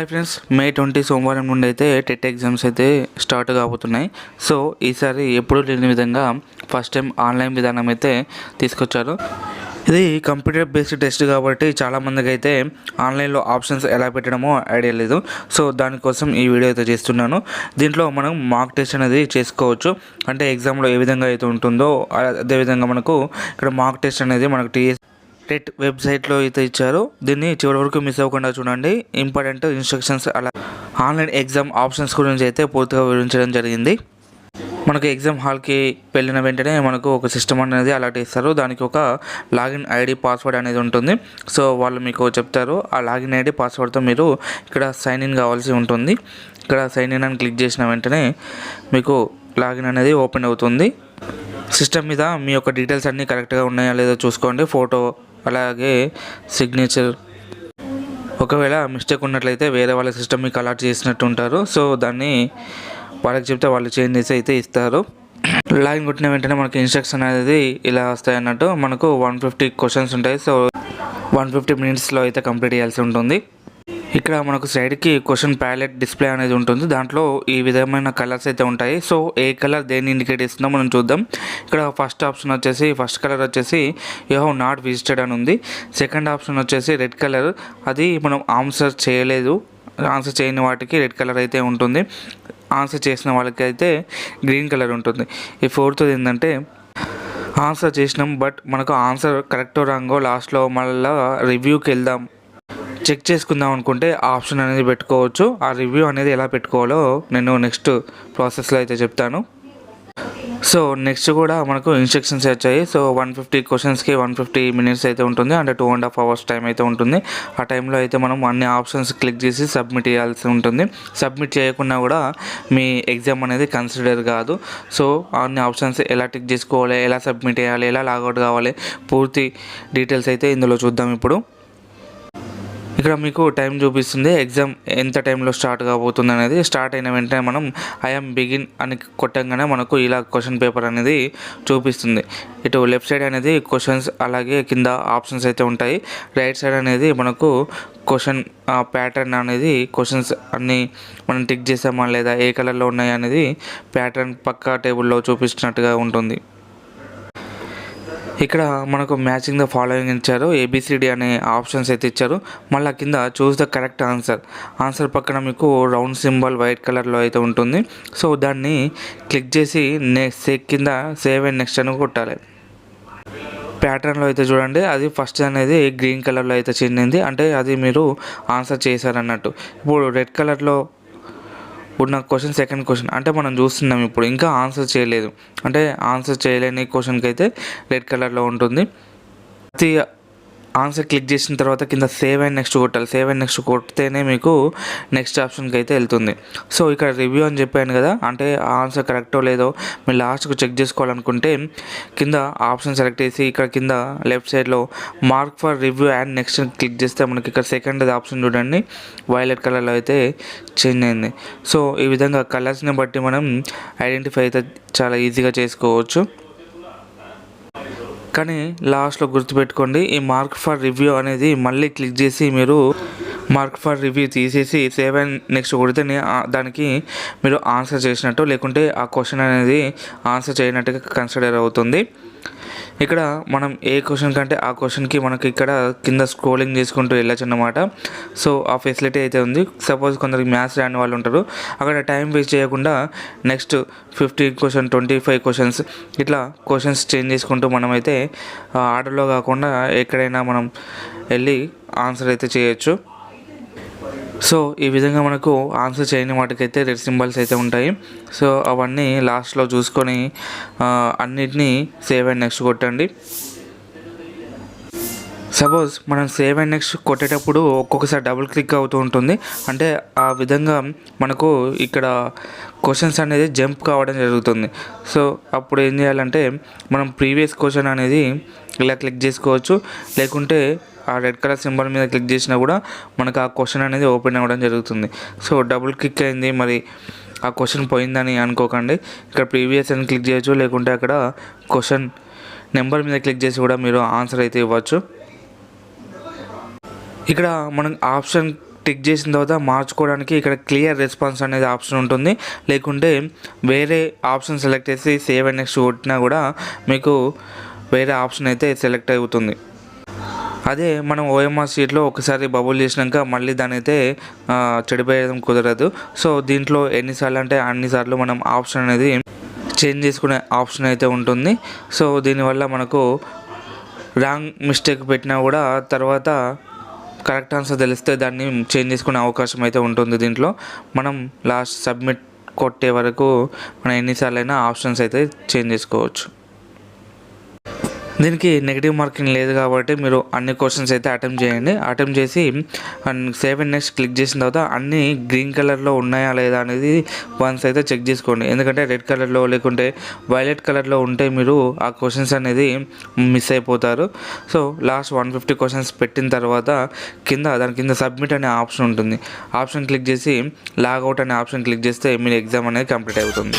Hi friends May twenty సోమవారం నుండి అయితే టెట్ ఎగ్జామ్స్ అయితే స్టార్ట్ కాబోతున్నాయి. సో ఈసారి ఎప్పుడూ లేని విధంగా ఫస్ట్ టైం ఆన్లైన్ విధానం అయితే తీసుకొచ్చారు. ఇది కంప్యూటర్ బేస్డ్ టెస్ట్ కాబట్టి చాలామందికి అయితే ఆన్లైన్లో ఆప్షన్స్ ఎలా పెట్టడమో ఐడియా లేదు. సో దానికోసం ఈ వీడియో అయితే చేస్తున్నాను. దీంట్లో మనం మార్క్ టెస్ట్ అనేది చేసుకోవచ్చు. అంటే ఎగ్జామ్లో ఏ విధంగా అయితే ఉంటుందో అదేవిధంగా మనకు ఇక్కడ మార్క్ టెస్ట్ అనేది మనకు టీఎస్ టెట్ వెబ్సైట్లో అయితే ఇచ్చారు. దీన్ని చివరి వరకు మిస్ అవ్వకుండా చూడండి. ఇంపార్టెంట్ ఇన్స్ట్రక్షన్స్ అలా ఆన్లైన్ ఎగ్జామ్ ఆప్షన్స్ గురించి అయితే పూర్తిగా వివరించడం జరిగింది. మనకు ఎగ్జామ్ హాల్కి వెళ్ళిన వెంటనే మనకు ఒక సిస్టమ్ అనేది అలర్ట్ ఇస్తారు దానికి ఒక లాగిన్ ఐడి పాస్వర్డ్ అనేది ఉంటుంది. సో వాళ్ళు మీకు చెప్తారు. ఆ లాగిన్ ఐడి పాస్వర్డ్తో మీరు ఇక్కడ సైన్ ఇన్ కావాల్సి ఉంటుంది. ఇక్కడ సైన్ ఇన్ అని క్లిక్ చేసిన వెంటనే మీకు లాగిన్ అనేది ఓపెన్ అవుతుంది. సిస్టమ్ మీద మీ యొక్క డీటెయిల్స్ అన్నీ కరెక్ట్గా ఉన్నాయా లేదో చూసుకోండి. ఫోటో అలాగే సిగ్నేచర్ ఒకవేళ మిస్టేక్ ఉన్నట్లయితే వేరే వాళ్ళ సిస్టమ్ మీకు అలాట్ చేసినట్టు ఉంటారు. సో దాన్ని వాళ్ళకి చెప్తే వాళ్ళు చేంజ్ చేసి అయితే ఇస్తారు. లాగిన్ కొట్టిన వెంటనే మనకి ఇన్స్ట్రక్షన్ అనేది ఇలా వస్తాయి అన్నట్టు. మనకు వన్ ఫిఫ్టీ క్వశ్చన్స్ ఉంటాయి. సో వన్ ఫిఫ్టీ మినిట్స్లో అయితే కంప్లీట్ చేయాల్సి ఉంటుంది. ఇక్కడ మనకు సైడ్కి క్వశ్చన్ ప్యాలెట్ డిస్ప్లే అనేది ఉంటుంది. దాంట్లో ఈ విధమైన కలర్స్ అయితే ఉంటాయి. సో ఏ కలర్ దేన్ని ఇండికేట్ ఇస్తుందో మనం చూద్దాం. ఇక్కడ ఫస్ట్ ఆప్షన్ వచ్చేసి ఫస్ట్ కలర్ వచ్చేసి యూ హ్యావ్ నాట్ విజిటెడ్ అని ఉంది. సెకండ్ ఆప్షన్ వచ్చేసి రెడ్ కలర్. అది మనం ఆన్సర్ చేయలేదు. ఆన్సర్ చేయని వాటికి రెడ్ కలర్ అయితే ఉంటుంది. ఆన్సర్ చేసిన వాళ్ళకి అయితే గ్రీన్ కలర్ ఉంటుంది. ఈ ఫోర్త్ ఏంటంటే ఆన్సర్ చేసినాం బట్ మనకు ఆన్సర్ కరెక్టో రాంగో లాస్ట్లో మళ్ళీ రివ్యూకి వెళ్దాం. చెక్ చేసుకుందాం అనుకుంటే ఆప్షన్ అనేది పెట్టుకోవచ్చు. ఆ రివ్యూ అనేది ఎలా పెట్టుకోవాలో నేను నెక్స్ట్ ప్రాసెస్లో అయితే చెప్తాను. సో నెక్స్ట్ కూడా మనకు ఇన్స్ట్రక్షన్స్ వచ్చాయి. సో వన్ ఫిఫ్టీ క్వశ్చన్స్కి వన్ ఫిఫ్టీ మినిట్స్ అయితే ఉంటుంది. అంటే two and half hours time అయితే ఉంటుంది. ఆ టైంలో అయితే మనం అన్ని ఆప్షన్స్ క్లిక్ చేసి సబ్మిట్ చేయాల్సి ఉంటుంది. సబ్మిట్ చేయకుండా కూడా మీ ఎగ్జామ్ అనేది కన్సిడర్ కాదు. సో అన్ని ఆప్షన్స్ ఎలా టిక్ చేసుకోవాలి ఎలా సబ్మిట్ చేయాలి ఎలా లాగౌట్ కావాలి పూర్తి డీటెయిల్స్ అయితే ఇందులో చూద్దాం ఇప్పుడు. ఇక్కడ మీకు టైం చూపిస్తుంది. ఎగ్జామ్ ఎంత టైంలో స్టార్ట్ కాబోతుంది అనేది. స్టార్ట్ అయిన వెంటనే మనం ఐఎమ్ బిగిన్ అని కొట్టంగానే మనకు ఇలా క్వశ్చన్ పేపర్ అనేది చూపిస్తుంది. ఇటు లెఫ్ట్ సైడ్ అనేది క్వశ్చన్స్ అలాగే కింద ఆప్షన్స్ అయితే ఉంటాయి. రైట్ సైడ్ అనేది మనకు క్వశ్చన్ ప్యాటర్న్ అనేది క్వశ్చన్స్ అన్నీ మనం టిక్ చేసామా లేదా ఏ కలర్లో ఉన్నాయి అనేది ప్యాటర్న్ పక్క టేబుల్లో చూపిస్తున్నట్టుగా ఉంటుంది. ఇక్కడ మనకు మ్యాచింగ్ ద ఫాలోయింగ్ ఇచ్చారు. ఏబిసిడి అనే ఆప్షన్స్ అయితే ఇచ్చారు. మళ్ళీ కింద choose the correct answer answer పక్కన మీకు రౌండ్ సింబల్ వైట్ కలర్లో అయితే ఉంటుంది. సో దాన్ని క్లిక్ చేసి నెక్స్ట్ కింద సేవ్ అండ్ నెక్స్ట్ అని కొట్టాలి. ప్యాటర్న్లో అయితే చూడండి. అది ఫస్ట్ అనేది గ్రీన్ కలర్లో అయితే చెందింది. అంటే అది మీరు ఆన్సర్ చేశారన్నట్టు. ఇప్పుడు రెడ్ కలర్లో ఉన్న క్వశ్చన్ సెకండ్ క్వశ్చన్ అంటే మనం చూస్తున్నాం ఇప్పుడు ఇంకా ఆన్సర్ చేయలేదు. అంటే ఆన్సర్ చేయలేని క్వశ్చన్కి అయితే రెడ్ కలర్లో ఉంటుంది. ప్రతి ఆన్సర్ క్లిక్ చేసిన తర్వాత కింద సేవ్ అండ్ నెక్స్ట్ కొట్టాలి. సేవ్ అండ్ నెక్స్ట్ కొడితేనే మీకు నెక్స్ట్ ఆప్షన్కి అయితే వెళ్తుంది. సో ఇక్కడ రివ్యూ అని చెప్పాను కదా అంటే ఆన్సర్ కరెక్టో లేదో మీరు లాస్ట్కు చెక్ చేసుకోవాలనుకుంటే కింద ఆప్షన్ సెలెక్ట్ చేసి ఇక్కడ కింద లెఫ్ట్ సైడ్లో mark for review and next click చేస్తే మనకి ఇక్కడ సెకండ్ ఆప్షన్ చూడండి. వైలెట్ కలర్లో అయితే చేంజ్ అయింది. సో ఈ విధంగా కలర్స్ని బట్టి మనం ఐడెంటిఫై అయితే చాలా ఈజీగా చేసుకోవచ్చు. కానీ లాస్ట్లో గుర్తుపెట్టుకోండి ఈ మార్క్ ఫర్ రివ్యూ అనేది మళ్ళీ క్లిక్ చేసి మీరు మార్క్ ఫర్ రివ్యూ తీసేసి సేవ్ అండ్ నెక్స్ట్ కొడితేనే దానికి మీరు ఆన్సర్ చేసినట్టు లేకుంటే ఆ క్వశ్చన్ అనేది ఆన్సర్ చేయనట్టుగా కన్సిడర్ అవుతుంది. ఇక్కడ మనం ఏ క్వశ్చన్ కంటే ఆ క్వశ్చన్కి మనకి ఇక్కడ కింద స్క్రోలింగ్ చేసుకుంటూ వెళ్ళచ్చు అన్నమాట సో ఆ ఫెసిలిటీ అయితే ఉంది. సపోజ్ కొందరికి మ్యాథ్స్ రాని వాళ్ళు ఉంటారు. అక్కడ టైం వేస్ట్ చేయకుండా next fifty question twenty five questions ఇట్లా క్వశ్చన్స్ చేంజ్ చేసుకుంటూ మనమైతే ఆర్డర్లో కాకుండా ఎక్కడైనా మనం వెళ్ళి ఆన్సర్ అయితే చేయొచ్చు. సో ఈ విధంగా మనకు ఆన్సర్ చేయని వాటికైతే రెడ్ సింబల్స్ అయితే ఉంటాయి. సో అవన్నీ లాస్ట్లో చూసుకొని అన్నిటినీ సేవ్ అండ్ నెక్స్ట్ కొట్టండి. సపోజ్ మనం సేవ్ అండ్ నెక్స్ట్ కొట్టేటప్పుడు ఒక్కొక్కసారి డబుల్ క్లిక్ అవుతూ ఉంటుంది. అంటే ఆ విధంగా మనకు ఇక్కడ క్వశ్చన్స్ అనేది జంప్ కావడం జరుగుతుంది. సో అప్పుడు ఏం చేయాలంటే మనం ప్రీవియస్ క్వశ్చన్ అనేది ఇలా క్లిక్ చేసుకోవచ్చు. లేకుంటే ఆ రెడ్ కలర్ సింబల్ మీద క్లిక్ చేసినా కూడా మనకు ఆ క్వశ్చన్ అనేది ఓపెన్ అవ్వడం జరుగుతుంది. సో డబుల్ క్లిక్ అయింది. మరి ఆ క్వశ్చన్ పోయిందని అనుకోకండి. ఇక్కడ ప్రీవియస్ అని క్లిక్ చేయొచ్చు. లేకుంటే అక్కడ క్వశ్చన్ నెంబర్ మీద క్లిక్ చేసి కూడా మీరు ఆన్సర్ అయితే ఇవ్వచ్చు. ఇక్కడ మనం ఆప్షన్ టిక్ చేసిన తర్వాత మార్చుకోవడానికి ఇక్కడ క్లియర్ రెస్పాన్స్ అనేది ఆప్షన్ ఉంటుంది. లేకుంటే వేరే ఆప్షన్ సెలెక్ట్ చేసి సేవ్ అండ్ నెక్స్ట్ కొట్టినా కూడా మీకు వేరే ఆప్షన్ అయితే సెలెక్ట్ అవుతుంది. అదే మనం ఓఎంఆర్ షీట్లో ఒకసారి బబుల్ చేసినాక మళ్ళీ దాని అయితే చెడిపోయడం కుదరదు. సో దీంట్లో ఎన్నిసార్లు అంటే అన్నిసార్లు మనం ఆప్షన్ అనేది చేంజ్ చేసుకునే ఆప్షన్ అయితే ఉంటుంది. సో దీనివల్ల మనకు రాంగ్ మిస్టేక్ పెట్టినా కూడా తర్వాత కరెక్ట్ ఆన్సర్ తెలిస్తే దాన్ని చేంజ్ చేసుకునే అవకాశం అయితే ఉంటుంది దీంట్లో. మనం లాస్ట్ సబ్మిట్ కొట్టే వరకు మనం ఎన్నిసార్లు అయినా ఆప్షన్స్ అయితే చేంజ్ చేసుకోవచ్చు. దీనికి నెగిటివ్ మార్కింగ్ లేదు కాబట్టి మీరు అన్ని క్వశ్చన్స్ అయితే అటెంప్ట్ చేయండి. అటెంప్ట్ చేసి సేవ్ అండ్ నెక్స్ట్ క్లిక్ చేసిన తర్వాత అన్ని గ్రీన్ కలర్లో ఉన్నాయా లేదా అనేది వన్స్ అయితే చెక్ చేసుకోండి. ఎందుకంటే రెడ్ కలర్లో లేకుంటే వైలెట్ కలర్లో ఉంటే మీరు ఆ క్వశ్చన్స్ అనేది మిస్ అయిపోతారు. So last one fifty questions పెట్టిన తర్వాత కింద దాని కింద సబ్మిట్ అనే ఆప్షన్ ఉంటుంది. ఆప్షన్ క్లిక్ చేసి లాగౌట్ అనే ఆప్షన్ క్లిక్ చేస్తే మీ ఎగ్జామ్ అనేది కంప్లీట్ అవుతుంది.